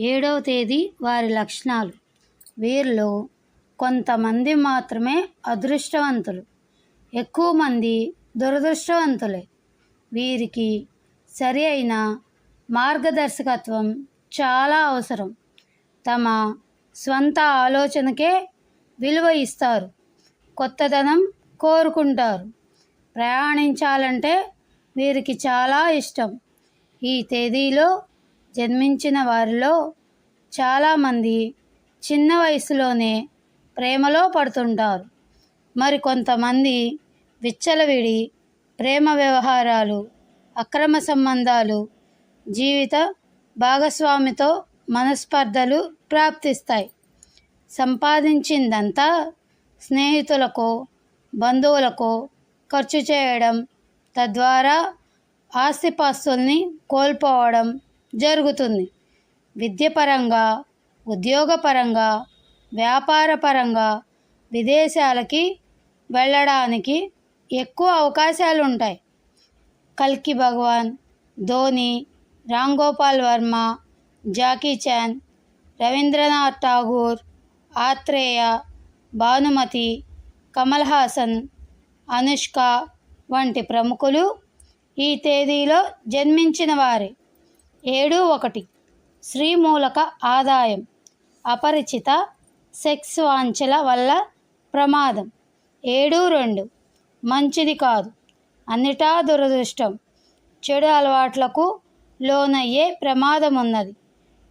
ఏడవ తేదీ వారి లక్షణాలు. వీరిలో కొంతమంది మాత్రమే అదృష్టవంతులు. ఎక్కువ మంది దురదృష్టవంతులే. వీరికి సరి అయిన మార్గదర్శకత్వం చాలా అవసరం. తమ స్వంత ఆలోచనకే విలువ ఇస్తారు. కొత్తదనం కోరుకుంటారు. ప్రయాణించాలంటే వీరికి చాలా ఇష్టం. ఈ తేదీలో జన్మించిన వారిలో చాలామంది చిన్న వయసులోనే ప్రేమలో పడుతుంటారు. మరి కొంతమంది విచ్చలవిడి ప్రేమ వ్యవహారాలు అక్రమ సంబంధాలు జీవిత భాగస్వామితో మనస్పర్ధలు ప్రాప్తిస్తాయి. సంపాదించిందంతా స్నేహితులకు బంధువులకు ఖర్చు చేయడం తద్వారా ఆస్తిపాస్తుల్ని కోల్పోవడం జరుగుతుంది. విద్యపరంగా ఉద్యోగపరంగా వ్యాపారపరంగా విదేశాలకి వెళ్ళడానికి ఎక్కువ అవకాశాలు ఉంటాయి కల్కి భగవాన్ ధోని రామ్ గోపాల్ వర్మ జాకీ చాన్ రవీంద్రనాథ్ ఠాగూర్ ఆత్రేయ భానుమతి కమల్ హాసన్ అనుష్క వంటి ప్రముఖులు ఈ తేదీలో జన్మించిన వారే. ఏడు ఒకటి. శ్రీమూలక ఆదాయం. అపరిచిత సెక్స్ వాంఛల వల్ల ప్రమాదం. ఏడు రెండు. మంచిది కాదు. అన్నిటా దురదృష్టం. చెడు అలవాట్లకు లోనయ్యే ప్రమాదం ఉన్నది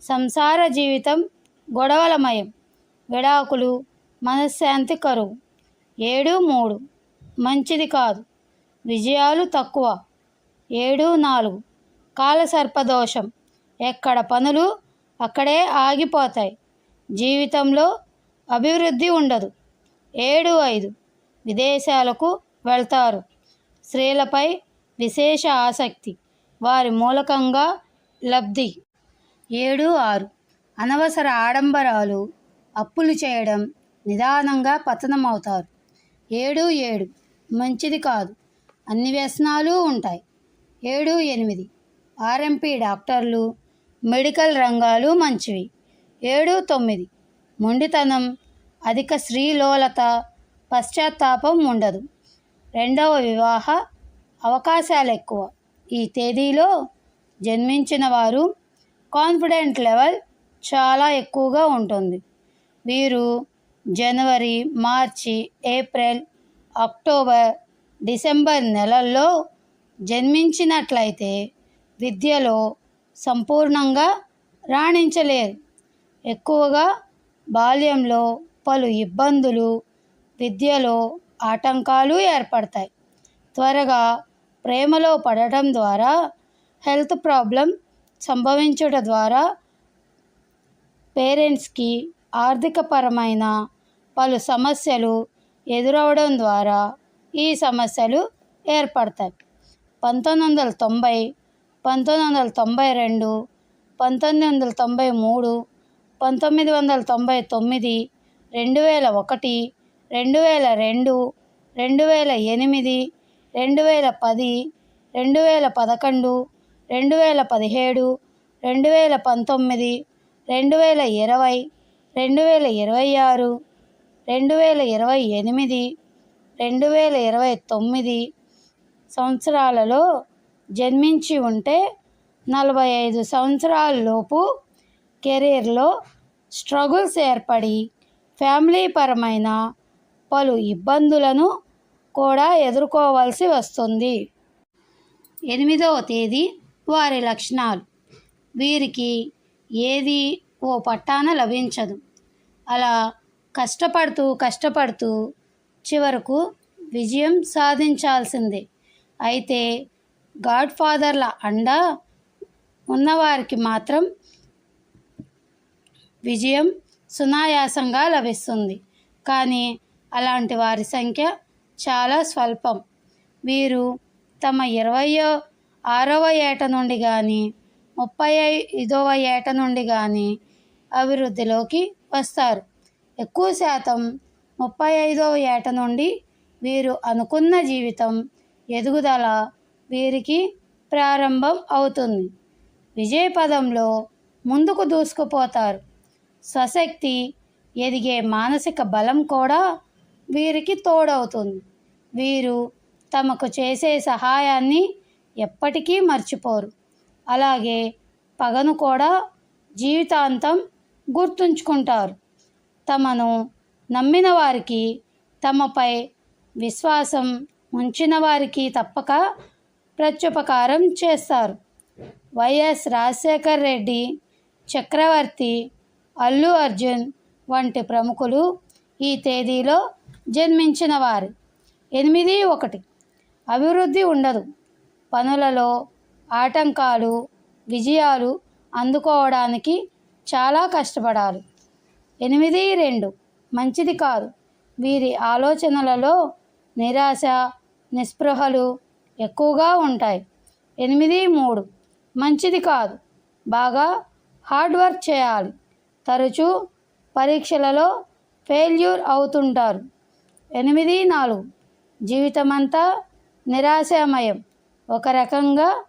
సంసార జీవితం గొడవలమయం. విడాకులు మనశ్శాంతి కరువు. ఏడు మూడు. మంచిది కాదు. విజయాలు తక్కువ. ఏడు నాలుగు. కాలసర్పదోషం. ఎక్కడ పనులు అక్కడే ఆగిపోతాయి. జీవితంలో అభివృద్ధి ఉండదు. ఏడు ఐదు. విదేశాలకు వెళ్తారు. స్త్రీలపై విశేష ఆసక్తి. వారి మూలకంగా లబ్ధి. ఏడు ఆరు. అనవసర ఆడంబరాలు అప్పులు చేయడం నిదానంగా పతనమవుతారు. ఏడు ఏడు. మంచిది కాదు. అన్ని వ్యసనాలు ఉంటాయి. ఏడు ఎనిమిది. ఆర్ఎంపీ డాక్టర్లు మెడికల్ రంగాలు మంచివి. ఏడు తొమ్మిది. మొండితనం అధిక స్త్రీలోలత పశ్చాత్తాపం ఉండదు. రెండవ వివాహ అవకాశాలు ఎక్కువ ఈ తేదీలో జన్మించిన వారు కాన్ఫిడెంట్ లెవెల్ చాలా ఎక్కువగా ఉంటుంది. వీరు జనవరి మార్చి ఏప్రిల్ అక్టోబర్ డిసెంబర్ నెలల్లో జన్మించినట్లయితే విద్యలో సంపూర్ణంగా రాణించలేరు. ఎక్కువగా బాల్యంలో పలు ఇబ్బందులు విద్యలో ఆటంకాలు ఏర్పడతాయి. త్వరగా ప్రేమలో పడటం ద్వారా హెల్త్ ప్రాబ్లం సంభవించుట ద్వారా పేరెంట్స్కి ఆర్థికపరమైన పలు సమస్యలు ఎదురవడం ద్వారా ఈ సమస్యలు ఏర్పడతాయి. పంతొమ్మిది వందల తొంభై పంతొమ్మిది వందల తొంభై రెండు పంతొమ్మిది వందల తొంభై మూడు పంతొమ్మిది వందల తొంభై తొమ్మిది రెండు వేల ఒకటి రెండు వేల రెండు రెండు వేల ఎనిమిది రెండు వేల పది రెండు వేల పదకొండు రెండు వేల పదిహేడు రెండు వేల పంతొమ్మిది రెండు వేల ఇరవై రెండు వేల ఇరవై ఆరు రెండు వేల ఇరవై ఎనిమిది రెండు వేల ఇరవై తొమ్మిది సంవత్సరాలలో జన్మించి ఉంటే నలభై ఐదు సంవత్సరాలలోపు కెరీర్లో స్ట్రగుల్స్ ఏర్పడి ఫ్యామిలీ పరమైన పలు ఇబ్బందులను కూడా ఎదుర్కోవాల్సి వస్తుంది. ఎనిమిదవ తేదీ వారి లక్షణాలు. వీరికి ఏది ఓ పట్టాన లభించదు. అలా కష్టపడుతూ కష్టపడుతూ చివరకు విజయం సాధించాల్సిందే. అయితే గాడ్ ఫాదర్ల అండ ఉన్నవారికి మాత్రం విజయం సునాయాసంగా లభిస్తుంది. కానీ అలాంటి వారి సంఖ్య చాలా స్వల్పం. వీరు తమ ఇరవయో ఆరవ ఏట నుండి కానీ ముప్పై ఐదవ ఏట నుండి కానీ అభివృద్ధిలోకి వస్తారు. ఎక్కువ శాతం ముప్పై ఐదవ ఏట నుండి వీరు అనుకున్న జీవితం ఎదుగుదల వీరికి ప్రారంభం అవుతుంది. విజయపదంలో ముందుకు దూసుకుపోతారు. స్వశక్తి ఎదిగే మానసిక బలం కూడా వీరికి తోడవుతుంది. వీరు తమకు చేసే సహాయాన్ని ఎప్పటికీ మర్చిపోరు. అలాగే పగను కూడా జీవితాంతం గుర్తుంచుకుంటారు. తమను నమ్మిన వారికి తమపై విశ్వాసం ఉంచిన వారికి తప్పక ప్రత్యుపకారం చేస్తారు. వైఎస్ రాజశేఖర్ రెడ్డి చక్రవర్తి అల్లు అర్జున్ వంటి ప్రముఖులు ఈ తేదీలో జన్మించిన వారు. ఎనిమిది ఒకటి. అభివృద్ధి ఉండదు. పనులలో ఆటంకాలు విజయాలు అందుకోవడానికి చాలా కష్టపడాలి ఎనిమిది రెండు. మంచిది కాదు. వీరి ఆలోచనలలో నిరాశ నిస్పృహలు ఎక్కువగా ఉంటాయి. ఎనిమిది మూడు. మంచిది కాదు. బాగా హార్డ్ వర్క్ చేయాలి. తరచూ పరీక్షలలో ఫెయిల్యూర్ అవుతుంటారు. ఎనిమిది నాలుగు. జీవితమంతా నిరాశామయం. ఒక రకంగా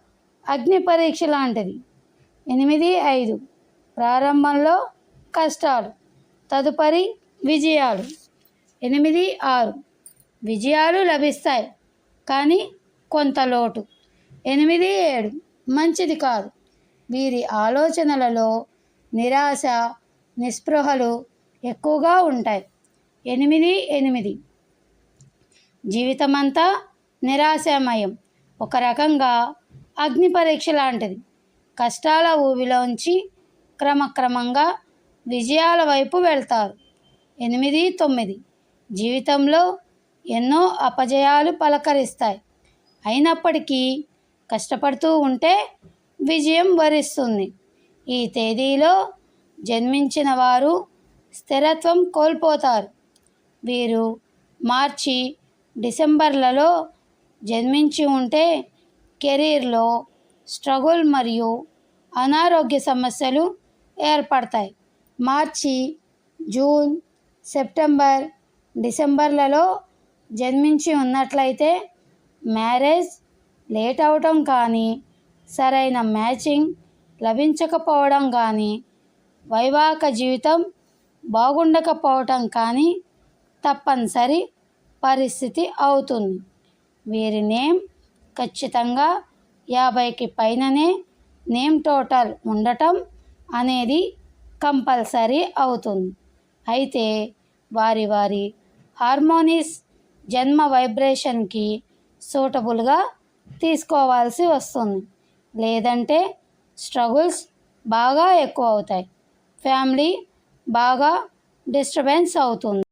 అగ్ని పరీక్ష లాంటిది. ఎనిమిది ఐదు. ప్రారంభంలో కష్టాలు తదుపరి విజయాలు. ఎనిమిది ఆరు. విజయాలు లభిస్తాయి. కానీ కొంత లోటు. ఎనిమిది ఏడు. మంచిది కాదు. వీరి ఆలోచనలలో నిరాశ నిస్పృహలు ఎక్కువగా ఉంటాయి. ఎనిమిది ఎనిమిది. జీవితమంతా నిరాశామయం. ఒక రకంగా అగ్ని పరీక్ష లాంటిది. కష్టాల ఊబిలోంచి క్రమక్రమంగా విజయాల వైపు వెళ్తారు. ఎనిమిది తొమ్మిది. జీవితంలో ఎన్నో అపజయాలు పలకరిస్తాయి. అయినప్పటికీ కష్టపడుతూ ఉంటే విజయం వరిస్తుంది. ఈ తేదీలో జన్మించిన వారు స్థిరత్వం కోల్పోతారు. వీరు మార్చి డిసెంబర్లలో జన్మించి ఉంటే కెరీర్లో స్ట్రగుల్ మరియు అనారోగ్య సమస్యలు ఏర్పడతాయి. మార్చి జూన్ సెప్టెంబర్ డిసెంబర్లలో జన్మించి ఉన్నట్లయితే మ్యారేజ్ లేట్ అవటం కానీ సరైన మ్యాచింగ్ లభించకపోవడం కానీ వైవాహిక జీవితం బాగుండకపోవటం కానీ తప్పనిసరి పరిస్థితి అవుతుంది. వీరి నేమ్ ఖచ్చితంగా యాభైకి పైననే నేమ్ టోటల్ ఉండటం అనేది కంపల్సరీ అవుతుంది. అయితే వారి వారి హార్మోనిస్ జన్మ వైబ్రేషన్కి సూటబుల్గా తీసుకోవాల్సి వస్తుంది. లేదంటే స్ట్రగుల్స్ బాగా ఎక్కువ అవుతాయి. ఫ్యామిలీ బాగా డిస్టర్బెన్స్ అవుతుంది.